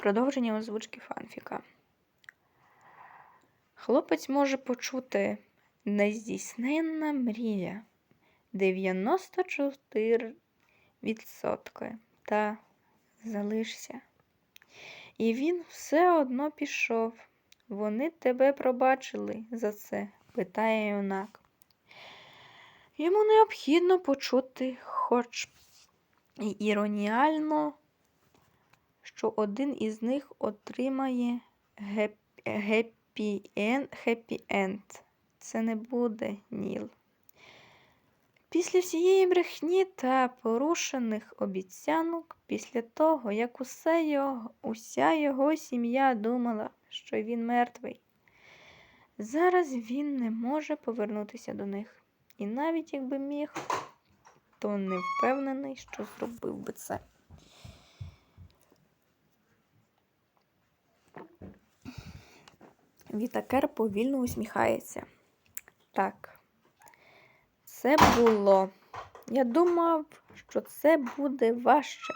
Продовження озвучки фанфіка. Хлопець може почути нездійсненна мрія 94% та залишся. І він все одно пішов. Вони тебе пробачили за це, питає юнак. Йому необхідно почути, хоч і іроніально, що один із них отримає хеппі-енд. Це не буде Ніл. Після всієї брехні та порушених обіцянок, після того, як усе його, уся його сім'я думала, що він мертвий, зараз він не може повернутися до них. І навіть якби міг, то не впевнений, що зробив би це. Вітакер повільно усміхається. Так, це було. Я думав, що це буде важче.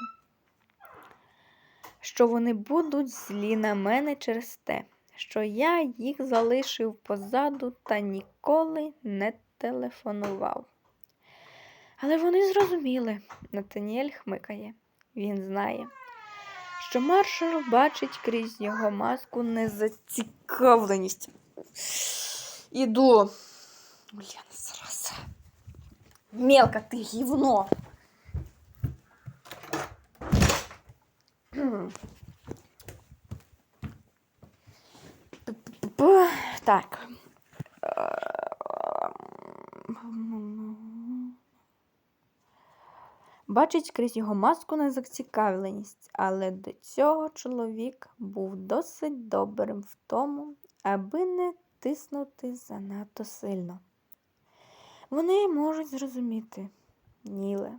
Що вони будуть злі на мене через те, що я їх залишив позаду та ніколи не телефонував. Але вони зрозуміли, Натаніель хмикає. Він знає, що маршал бачить крізь його маску незацікавленість. Іду. Блін, зараз. Мелка ти гівно. Так. Бачить крізь його маску незацікавленість, але до цього чоловік був досить добрим в тому, аби не тиснути занадто сильно. Вони можуть зрозуміти, Ніле.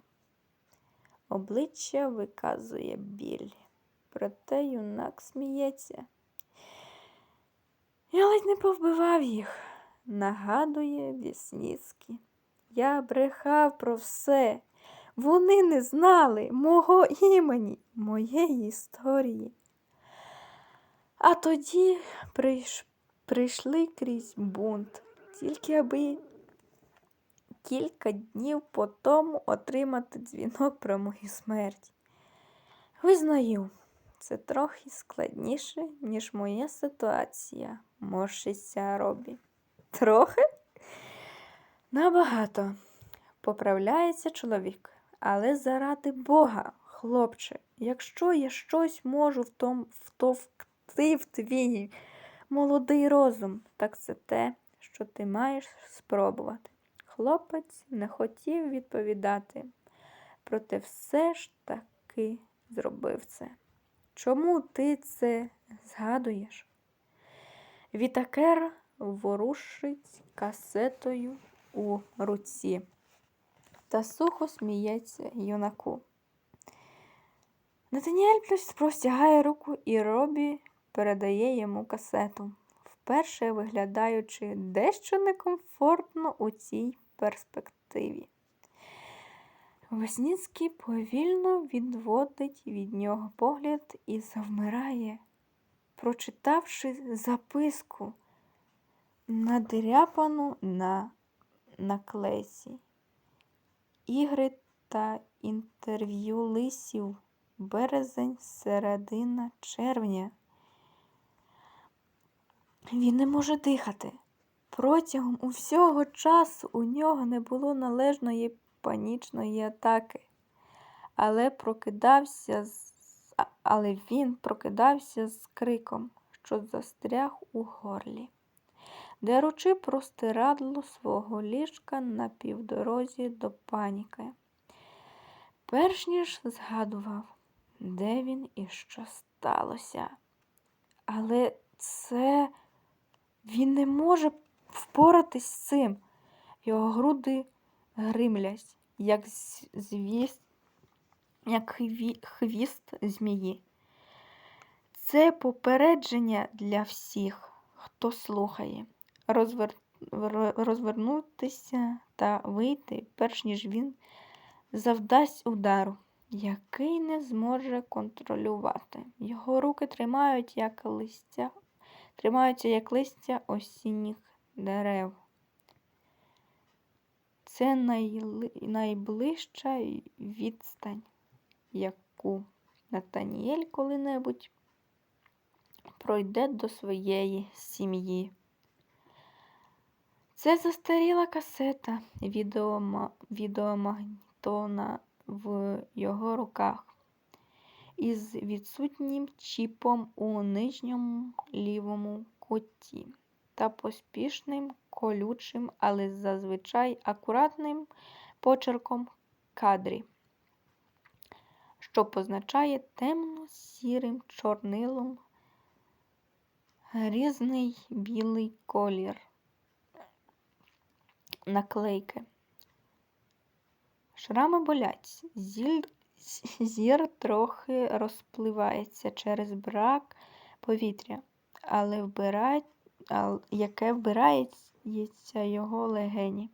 Обличчя виказує біль, проте юнак сміється. Я ледь не повбивав їх, нагадує Вісніцький. Я брехав про все. Вони не знали мого імені, моєї історії. А тоді прийш... прийшли крізь бунт, тільки аби кілька днів по тому отримати дзвінок про мою смерть. Визнаю, це трохи складніше, ніж моя ситуація, морщиться Робі. Трохи? Набагато. Поправляється чоловік. Але заради Бога, хлопче, якщо я щось можу втом, втовкти в твій молодий розум, так це те, що ти маєш спробувати. Хлопець не хотів відповідати, проте все ж таки зробив це. Чому ти це згадуєш? Вітакер ворушить касетою у руці та сухо сміється юнаку. Натаніель простягає руку і Робі передає йому касету, вперше виглядаючи дещо некомфортно у цій перспективі. Весніцький повільно відводить від нього погляд і завмирає, прочитавши записку, надряпану на наклейці. Ігри та інтерв'ю лисів. Березень, середина червня. Він не може дихати. Протягом усього часу у нього не було належної панічної атаки, але прокидався з... але він прокидався з криком, що застряг у горлі, деручи простирадло свого ліжка на півдорозі до паніки. Перш ніж згадував, де він і що сталося. Але це він не може впоратись з цим. Його груди гримлять, як звіст, як хві- хвіст змії. Це попередження для всіх, хто слухає. Розвер... Розвернутися та вийти, перш ніж він завдасть удару. який не зможе контролювати. Його руки тримають як листя, тримаються як листя осінніх дерев. Це найли- найближча відстань, яку Натаніель коли-небудь пройде до своєї сім'ї. Це застаріла касета відеома... відеомагнітона в його руках із відсутнім чіпом у нижньому лівому куті та поспішним колючим, але зазвичай акуратним почерком кадрі, що позначає темно-сірим чорнилом різний білий колір наклейки. Шрами болять, зір, зір трохи розпливається через брак повітря, але вбирає, яке вбирається його легені.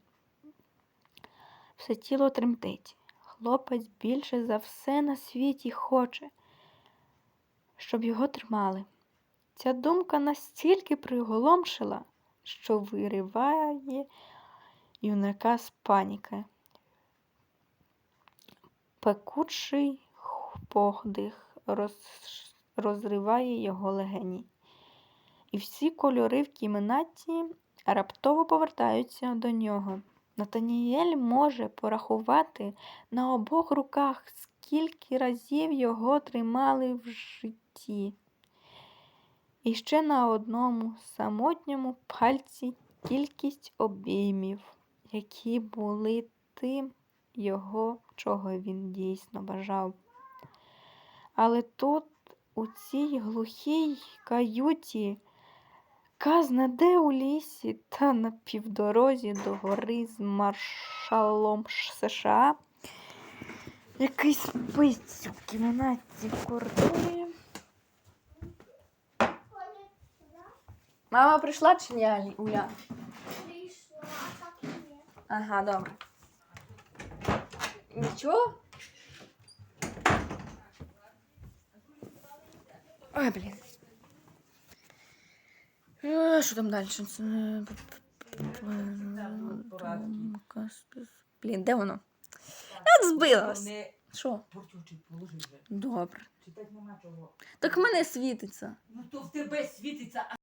Все тіло тремтить. Хлопець більше за все на світі хоче, щоб його тримали. Ця думка настільки приголомшила, що вириває юнака з паніки. Пекучий подих роз... розриває його легені. І всі кольори в кімнаті раптово повертаються до нього. Натаніель може порахувати на обох руках, скільки разів його тримали в житті. І ще на одному самотньому пальці кількість обіймів, які були тим його, чого він дійсно бажав. Але тут, у цій глухій каюті, казна де у лісі та на півдорозі до гори з маршалом США, який спить у кімнаті в коридорі. Мама прийшла чи ні, Уля? Прийшла, а так і ні. Ага, добре. Нічого? Ой, блін. Е, Що там далі? Це... Блін, де воно? Збилась. Не Що? портючий. Добре. Читати нема чого. Так в мене світиться. Ну то в тебе світиться,